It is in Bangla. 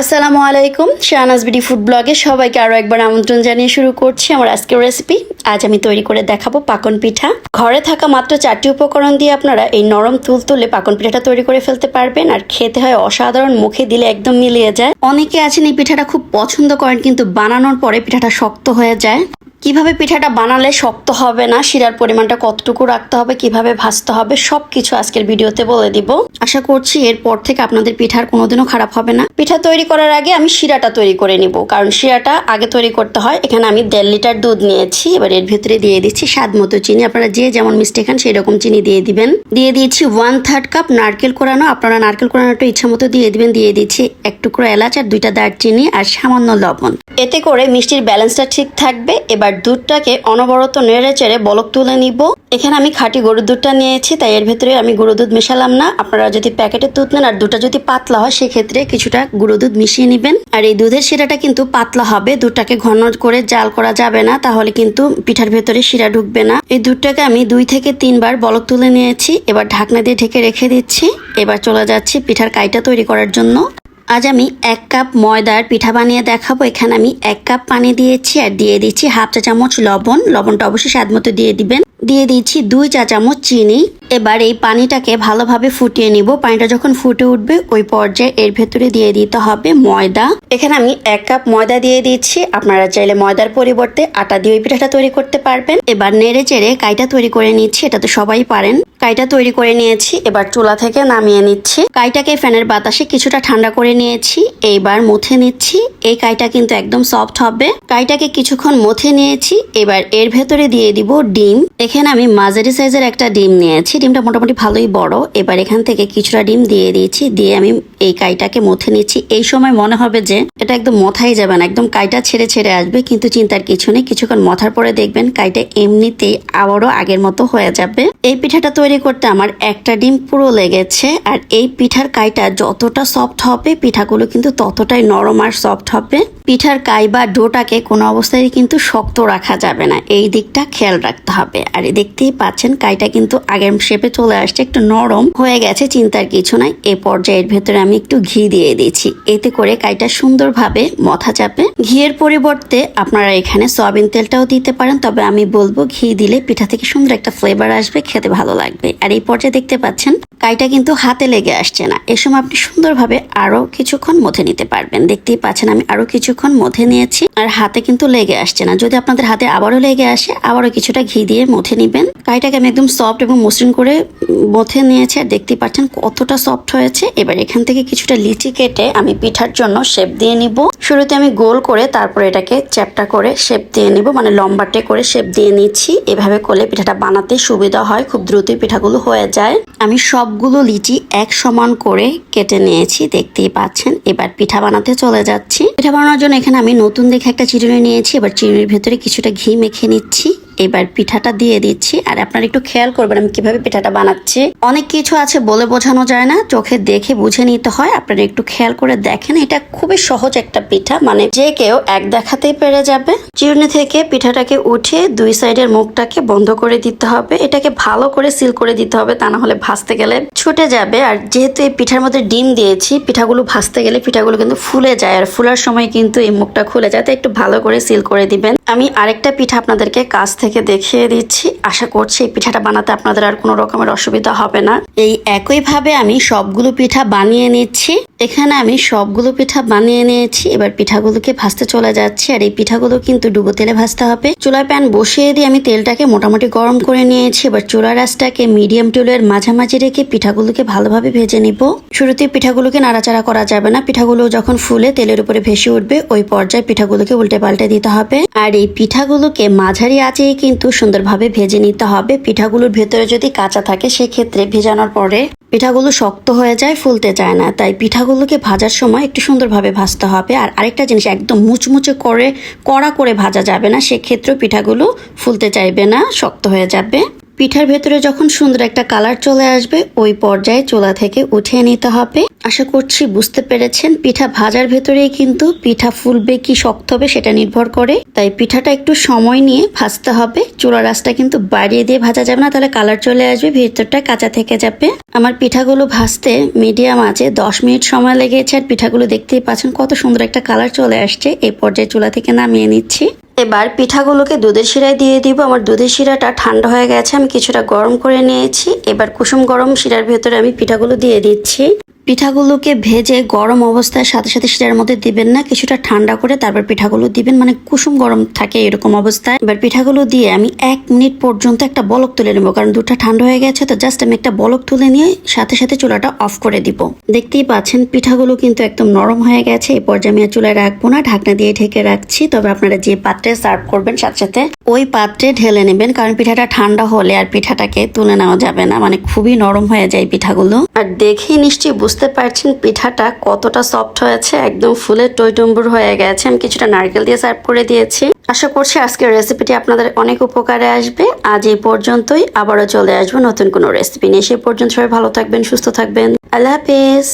আসসালামু আলাইকুম, শাহনাজ বিডি ফুড ব্লগে সবাইকে আরও একবার আমন্ত্রণ জানিয়ে শুরু করছি আমার আজকের রেসিপি আজ আমি তৈরি করে দেখাবো পাকন পিঠা। ঘরে থাকা মাত্র চারটি উপকরণ দিয়ে আপনারা এই নরম তুল তুলে পাকন পিঠাটা তৈরি করে ফেলতে পারবেন আর খেতে হয় অসাধারণ, মুখে দিলে একদম মিলিয়ে যায়। অনেকে আছেন এই পিঠাটা খুব পছন্দ করেন কিন্তু বানানোর পরে পিঠাটা শক্ত হয়ে যায়। কীভাবে পিঠাটা বানালে শক্ত হবে না, শিরার পরিমাণটা কতটুকু রাখতে হবে, কীভাবে ভাজতে হবে, সবকিছু আজকের ভিডিওতে বলে দিব। আশা করছি এরপর থেকে আপনাদের পিঠার কোনোদিনও খারাপ হবে না। পিঠা তৈরি করার আগে আমি শিরাটা তৈরি করে নিব, কারণ শিরাটা আগে তৈরি করতে হয়। এখানে আমি দেড় লিটার দুধ নিয়েছি, এবার এর ভিতরে দিয়ে দিচ্ছি স্বাদ মতো চিনি। আপনারা যে যেমন মিষ্টি খান সেই রকম চিনি দিয়ে দিবেন। দিয়ে দিয়েছি ওয়ান থার্ড কাপ নারকেল কোরানো। আপনারা নারকেল কোরানোটা ইচ্ছা মতো দিয়ে দিবেন। দিয়ে দিচ্ছি এক টুকরো এলাচ আর দুইটা দারচিনি আর সামান্য লবণ। এতে করে মিষ্টির ব্যালেন্সটা ঠিক থাকবে। এবার দুধটাকে অনবরত নেড়ে চেড়ে বলক তুলে নিব। এখানে আমি খাঁটি গরুর দুধটা নিয়েছি, তাই এর ভেতরে আমি গুঁড়ো দুধ মেশালাম না। আপনারা যদি প্যাকেটের দুধ নেন আর দুধটা যদি পাতলা হয়, সেক্ষেত্রে কিছুটা গুঁড়ো দুধ মিশিয়ে নেবেন। আর এই দুধের শিরাটা কিন্তু পাতলা হবে, দুধটাকে ঘন করে জাল করা যাবে না, তাহলে কিন্তু পিঠার ভেতরে শিরা ঢুকবে না। এই দুধটাকে আমি দুই থেকে তিনবার বলক তুলে নিয়েছি। এবার ঢাকনা দিয়ে ঢেকে রেখে দিচ্ছি। এবার চলে যাচ্ছি পিঠার কাইটা তৈরি করার জন্য। আজ আমি এক কাপ ময়দার পিঠা বানিয়ে দেখাবো। এখানে আমি এক কাপ পানি দিয়েছি আর দিয়ে দিচ্ছি হাফ চা চামচ লবণ। লবণটা অবশ্যই স্বাদ মতো দিয়ে দিবেন। দিয়ে দিচ্ছি দুই চা চামচ চিনি। এবার এই পানিটাকে ভালোভাবে ফুটিয়ে নিব। পানিটা যখন ফুটে উঠবে, ওই পর্যায়ে এর ভেতরে দিয়ে দিতে হবে ময়দা। এখানে আমি এক কাপ ময়দা দিয়ে দিচ্ছি। আপনারা চাইলে ময়দার পরিবর্তে আটা দিয়ে পিঠাটা তৈরি করতে পারবেন। এবার নেড়ে চেড়ে কাইটা তৈরি করে নিচ্ছি, এটা তো সবাই পারেন। কাইটা তৈরি করে নিয়েছি, এবার চুলা থেকে নামিয়ে নিচ্ছি। কাইটাকে ফ্যানের বাতাসে কিছুটা ঠান্ডা করে নিয়েছি, এইবার মুথে নিচ্ছি। এই কাইটা কিন্তু একদম সফট হবে। কাইটাকে কিছুক্ষণ মুথে নিয়েছি, এবার এর ভেতরে দিয়ে দিব ডিম। এখানে আমি মাঝারি সাইজের একটা ডিম নিয়েছি। ডিমটা মোটামুটি ভালোই বড়। এবার এখান থেকে কিছুটা ডিম দিয়ে দিয়েছি। দিয়ে আমি এই কাইটাকে মুথে নিচ্ছি। এই সময় মনে হবে যে এটা একদম মথাই যাবে না। একদম কাইটা ছেড়ে ছেড়ে আসবে, কিন্তু চিন্তার কিছু নেই। কিছুক্ষণ মথার পরে দেখবেন কাইটা এমনিতেই আবারও আগের মতো হয়ে যাবে। এই পিঠাটা তৈরি করতে আমার একটা ডিম পুরো লেগেছে। আর এই পিঠার কাইটা যতটা সফট হবে, পিঠাগুলো কিন্তু ততটাই নরম আর সফট হবে। পিঠার কাই বা ডোটাকে কোনো অবস্থায় কিন্তু শক্ত রাখা যাবে না। এই দিকটা খেয়াল রাখতে হবে। আর দেখতেই পাচ্ছেন, কাইটা কিন্তু আগের শেপে চলে আসছে, একটু নরম হয়ে গেছে, চিন্তার কিছু নাই। এ পর্যায়ের ভেতরে আমি একটু ঘি দিয়ে দিয়েছি। এতে করে কাইটা সুন্দরভাবে মথা চাপে। ঘিয়ের পরিবর্তে আপনারা এখানে সয়াবিন তেলটাও দিতে পারেন, তবে আমি বলব ঘি দিলে পিঠা থেকে সুন্দর একটা ফ্লেভার আসবে, খেতে ভালো লাগবে। আর এই পর্যায়ে দেখতে পাচ্ছেন, কাইটা কিন্তু হাতে লেগে আসছে না। এ সময় আপনি সুন্দরভাবে আরও কিছুক্ষণ মথে নিতে পারবেন। দেখতেই পাচ্ছেন, আমি আরও কিছুক্ষণ মথে নিয়েছি, আর হাতে কিন্তু লেগে আসছে না। যদি আপনাদের হাতে আবারও লেগে আসে, আবারও কিছুটা ঘি দিয়ে মথে নিবেন। কাইটাকে আমি একদম সফট এবং মসৃণ করে মথে নিয়েছি আর দেখতেই পাচ্ছেন কতটা সফট হয়েছে। এবার এখান থেকে কিছুটা লিচি কেটে আমি পিঠার জন্য শেপ দিয়ে নিব। শুরুতে আমি গোল করে তারপর এটাকে চ্যাপটা করে শেপ দিয়ে নিব মানে লম্বাটে করে শেপ দিয়ে নিচ্ছি। এভাবে করলে পিঠাটা বানাতে সুবিধা হয়, খুব দ্রুতই পিঠাগুলো হয়ে যায়। আমি সবগুলো লিচি এক সমান করে কেটে নিয়েছি, দেখতেই পাচ্ছেন। এবার পিঠা বানাতে চলে যাচ্ছি। পিঠা বানানোর জন্য এখানে আমি নতুন দেখে একটা চিরুনি নিয়েছি। এবার চিরুনির ভেতরে কিছুটা ঘি মেখে নিচ্ছি। এবার পিঠাটা দিয়ে দিচ্ছি। আর আপনারা একটু খেয়াল করবেন আমি কীভাবে পিঠাটা বানাচ্ছি। অনেক কিছু আছে বলে বোঝানো যায় না, চোখে দেখে বুঝে নিতে হয়। আপনারা একটু খেয়াল করে দেখেন, এটা খুবই সহজ একটা পিঠা। মানে যে কেউ এক দেখাতেই পেরে যাবে। চিরুনি থেকে পিঠাটাকে উঠে দুই সাইডের মুখটাকে বন্ধ করে দিতে হবে। এটাকে ভালো করে সিল করে দিতে হবে, তা না হলে ভাসতে গেলে ছুটে যাবে। আর যেহেতু এই পিঠার মধ্যে ডিম দিয়েছি, পিঠাগুলো ভাসতে গেলে পিঠাগুলো কিন্তু ফুলে যায়। আর ফুলার সময় কিন্তু এই মুখটা খুলে যায় তো একটু ভালো করে সিল করে দিবেন। আমি আরেকটা পিঠা আপনাদেরকে কাছ থেকে দেখিয়ে দিচ্ছি। আশা করছি এই পিঠাটা বানাতে আপনাদের আর কোনো রকমের অসুবিধা হবে না। এই একইভাবে আমি সবগুলো পিঠা বানিয়ে নিচ্ছি। এখানে আমি সবগুলো পিঠা বানিয়ে নিয়েছি। এবার পিঠাগুলোকে ভাজতে চলে যাচ্ছি। আর এই পিঠাগুলো কিন্তু ডুবো তেলে ভাজতে হবে। চুলায় প্যান বসিয়ে দিয়ে আমি তেলটাকে মোটামুটি গরম করে নিয়েছি। এবার চুলা রাসটাকে মিডিয়াম টুলের মাঝামাঝি রেখে পিঠাগুলোকে ভালোভাবে ভেজে নিব। শুরুতে পিঠাগুলোকে নাড়াচাড়া করা যাবে না। পিঠাগুলো যখন ফুলে তেলের উপরে ভেসে উঠবে, ওই পর্যায়ে পিঠাগুলোকে উল্টে পাল্টে দিতে হবে। আর এই পিঠাগুলোকে মাঝারি আঁচেই কিন্তু সুন্দরভাবে ভেজে নিতে হবে। পিঠাগুলোর ভেতরে যদি কাঁচা থাকে, সেক্ষেত্রে ভেজানোর পরে পিঠাগুলো শক্ত হয়ে যায়, ফুলতে চায় না। তাই পিঠাগুলোকে ভাজার সময় একটু সুন্দরভাবে ভাজতে হবে। আর আরেকটা জিনিস, একদম মুচমুচে করে, কড়া করে ভাজা যাবে না সেক্ষেত্রেও পিঠাগুলো ফুলতে চাইবে না, শক্ত হয়ে যাবে। পিঠার ভেতরে যখন সুন্দর একটা কালার চলে আসবে, ওই পর্যায়ে চোলা থেকে উঠিয়ে নিতে হবে। আশা করছি বুঝতে পেরেছেন, পিঠা ভাজার ভেতরেই কিন্তু পিঠা ফুলবে কি শক্ত হবে সেটা নির্ভর করে। তাই পিঠাটা একটু সময় নিয়ে ভাজতে হবে। চোলা রাসটা কিন্তু বাড়িয়ে দিয়ে ভাজা যাবে না, তাহলে কালার চলে আসবে, ভেতরটা কাঁচা থেকে যাবে। আমার পিঠাগুলো ভাজতে মিডিয়াম আছে, দশ মিনিট সময় লেগেছে আর পিঠাগুলো দেখতেই পাচ্ছেন কত সুন্দর একটা কালার চলে আসছে। এই পর্যায়ে চুলা থেকে নামিয়ে নিচ্ছি। এবার পিঠাগুলোকে দুধের শিরায় দিয়ে দিব। আমার দুধের শিরাটা ঠান্ডা হয়ে গেছে, আমি কিছুটা গরম করে নিয়েছি। এবার কুসুম গরম শিরার ভেতরে আমি পিঠাগুলো দিয়ে দিচ্ছি। পিঠাগুলোকে ভেজে গরম অবস্থায় সাথে সাথে সেটার মধ্যে দিবেন না, কিছুটা ঠান্ডা করে তারপর পিঠাগুলো দিবেন। মানে কুসুম গরম থাকে এরকম অবস্থায়। এবার পিঠাগুলো দিয়ে আমি এক মিনিট পর্যন্ত একটা বলক তুলে নেব, কারণ দুধটা ঠান্ডা হয়ে গেছে, তো জাস্ট আমি একটা বলক তুলে নিয়ে সাথে সাথে চুলাটা অফ করে দিব। দেখতেই পাচ্ছেন, পিঠাগুলো কিন্তু একদম নরম হয়ে গেছে। এই পর্যায়ে আমি আর চুলায় রাখব না, ঢাকনা দিয়ে ঢেকে রাখছি। তবে আপনারা যে পাত্রে সার্ভ করবেন সাথে সাথে ওই পাত্রে ঢেলে নেবেন, কারণ পিঠাটা ঠান্ডা হলে আর পিঠাটাকে তুলে নেওয়া যাবে না। মানে খুবই নরম হয়ে যায় পিঠাগুলো। আর দেখেই নিশ্চয়ই বুঝতে পারছেন পিঠাটা কতটা সফট হয়েছে, একদম ফুলে টইটম্বুর হয়ে গেছে। আমি কিছুটা নারকেল দিয়ে সার্ভ করে দিয়েছি। আশা করছি আজকের রেসিপিটি আপনাদের অনেক উপকারে আসবে। আজ এই পর্যন্তই, আবারও চলে আসব নতুন কোনো রেসিপি নিয়ে। সে পর্যন্ত সবাই ভালো থাকবেন, সুস্থ থাকবেন। আল্লাহ হাফেজ।